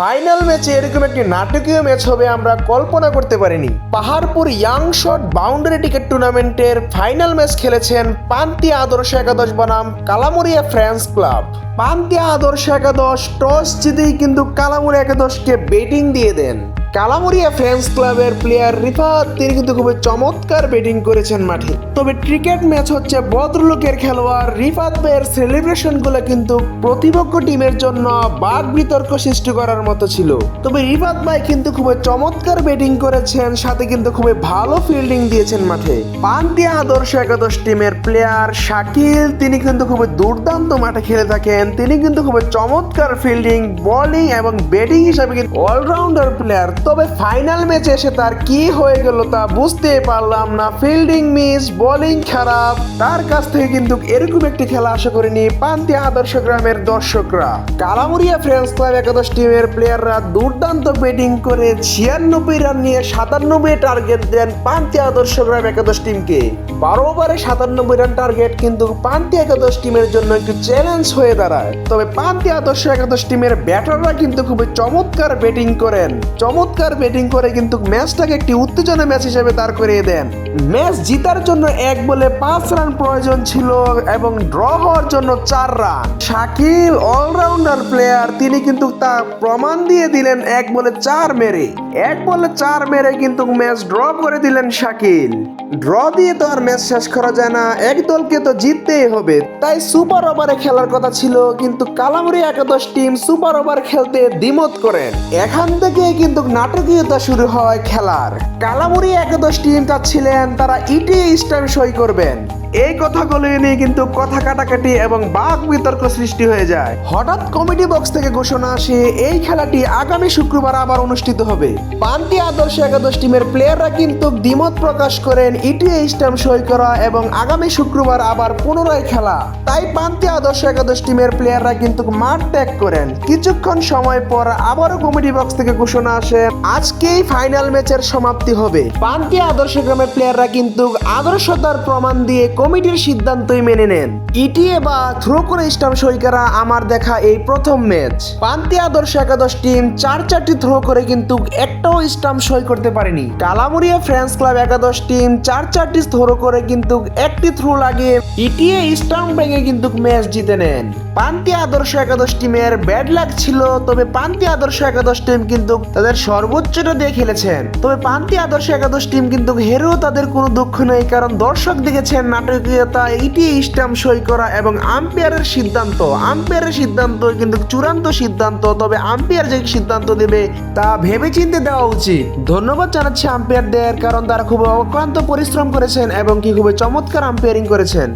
Final ম্যাচে এরকম একটি নাটকীয় ম্যাচ হবে আমরা কল্পনা করতে পারিনি। Paharpur young shot boundary ticket টুর্নামেন্টের ফাইনাল ম্যাচ খেলেছেন পান্তি আদর্শ একাদশ বনাম কালামুরিয়া ফ্রেন্স ক্লাব। পান্তি আদর্শ একাদশ টস জিতেই কিন্তু কালামুরিয়া একাদশকে ব্যাটিং দিয়ে দেন। কালামুরিয়া ফ্যান্স ক্লাবের প্লেয়ার রিফাত, তিনি কিন্তু খুবই চমৎকার ব্যাটিং করেছেন মাঠে। তবে ক্রিকেট ম্যাচ হচ্ছে ভদ্রলোকের খেলোয়াড় রিফাত ভাইয়ের সেলিব্রেশনগুলো কিন্তু প্রতিপক্ষ টিমের জন্য বাঘ বিতর্ক সৃষ্টি করার মতো ছিল। তবে রিফাত ভাই কিন্তু খুবই চমৎকার ব্যাটিং করেছেন, সাথে কিন্তু খুবই ভালো ফিল্ডিং দিয়েছেন মাঠে। পান্তিয়া আদর্শ একাদশ টিমের প্লেয়ার শাকিল, তিনি কিন্তু খুবই দুর্দান্ত মাঠে খেলে থাকেন। তিনি কিন্তু খুবই চমৎকার ফিল্ডিং বোলিং এবং ব্যাটিং হিসাবে কিন্তু অলরাউন্ডার প্লেয়ার তবে ফাইনাল ম্যাচে এসে তার কি হয়ে গেল তা বুঝতে পারলাম না। ফিল্ডিং মিস, বোলিং খারাপ। তার কাছ থেকে কিন্তু এরকম একটি খেলা আশা করিনি পান্তি আদর্শ গ্রামের দর্শকরা। কালামুরিয়া ফ্রেন্স ক্লাব একাদশ টিমের প্লেয়াররা দুর্দান্ত ব্যাটিং করে ছিয়ানব্বই রান নিয়ে সাতানব্বই টার্গেট দেন পান্তি আদর্শ গ্রাম একাদশ টিমকে। বারো ওভারে সাতানব্বই রান টার্গেট কিন্তু পান্তি একাদশ টিমের জন্য একটু চ্যালেঞ্জ হয়ে দাঁড়ায়। তবে পান্তি আদর্শ একাদশ টিমের ব্যাটাররা কিন্তু খুবই চমৎকার ব্যাটিং করেন। চমৎকার ব্যাটিং করে কিন্তু ম্যাচটাকে একটি উত্তেজনা ম্যাচ হিসেবে দাঁড় করিয়ে দেন। ম্যাচ জিতার জন্য এক বলে পাঁচ রান প্রয়োজন ছিল এবং ড্র হওয়ার জন্য চার রান শাকিল অলরাউন্ডার প্লেয়ার তিনি কিন্তু তা প্রমাণ দিয়ে দিলেন এক বলে চার মেরে। এক বলে চার মেরে কিন্তু ম্যাচ ড্র করে দিলেন শাকিল। ড্র দিয়ে তো আর ম্যাচ শেষ করা যায় না, এক দলকে তো জিততেই হবে। তাই সুপার ওভারে খেলার কথা ছিল, কিন্তু কালামুরি একাদশ টিম সুপার ওভার খেলতে দ্বিমত করেন। এখান থেকে কিন্তু নাটকীয়তা শুরু হয় খেলার। কালামুরি একাদশ টিম ছিলেন তারা ইটি স্টাইল সই করবেন। এই কথাগুলো নিয়ে কিন্তু কথা কাটাকাটি এবং বাঘ বিতর্ক সৃষ্টি হয়ে যায়। হঠাৎ কমিটি বক্স থেকে ঘোষণা আসে, এই খেলাটি আগামী শুক্রবার আবার অনুষ্ঠিত হবে। পান্তি আদর্শ একাদশ টিমের প্লেয়াররা কিন্তু দ্বিমত প্রকাশ করেন ইটিএ স্ট্যাম্প সই করা এবং আগামী শুক্রবার আবার পুনরায় খেলা। তাই পান্তি আদর্শ একাদশ টিমের প্লেয়াররা কিন্তু মাঠ ত্যাগ করেন। কিছুক্ষণ সময় পর আবারও কমিটি বক্স থেকে ঘোষণা আসে, আজকেই ফাইনাল ম্যাচের সমাপ্তি হবে। পান্তি আদর্শ গ্রামের প্লেয়াররা কিন্তু আদর্শতার প্রমাণ দিয়ে কমিটির সিদ্ধান্তই মেনে নেন। ইটিএ বা থ্রো করে স্টাম্প সই করা আমার দেখা এই প্রথম ম্যাচ পান্তি আদর্শ একাদশ টিম চার চারটি থ্রো করে কিন্তু একটাও স্টাম্প সই করতে পারেনি। কালামুরিয়া ফ্রেন্স ক্লাব একাদশ টিম চার চারটি থ্রো করে কিন্তু একটি থ্রো লাগিয়ে ইটিএ স্টাম্প ভেঙে কিন্তু ম্যাচ জিতে নেন। পান্তি আদর্শ একাদশ টিমের ব্যাড লাক ছিল, তবে পান্তি আদর্শ একাদশ টিম কিন্তু তাদের সর্বোচ্চটা দিয়ে খেলেছেন। তবে পান্তি আদর্শ একাদশ টিম কিন্তু হেরেও তাদের কোনো দুঃখ নেই, কারণ দর্শক দেখেছেন নাটকীয়তা এইটি স্ট্যাম্প সই করা এবং আম্পায়ারের সিদ্ধান্ত। আম্পায়ারের সিদ্ধান্ত কিন্তু চূড়ান্ত সিদ্ধান্ত, তবে আম্পায়ার যে সিদ্ধান্ত দেবে তা ভেবে চিন্তে দেওয়া উচিত। ধন্যবাদ জানাচ্ছি আম্পায়ারদের, কারণ তারা খুব অক্লান্ত পরিশ্রম করেছেন এবং কি খুবই চমৎকার আম্পায়ারিং করেছেন।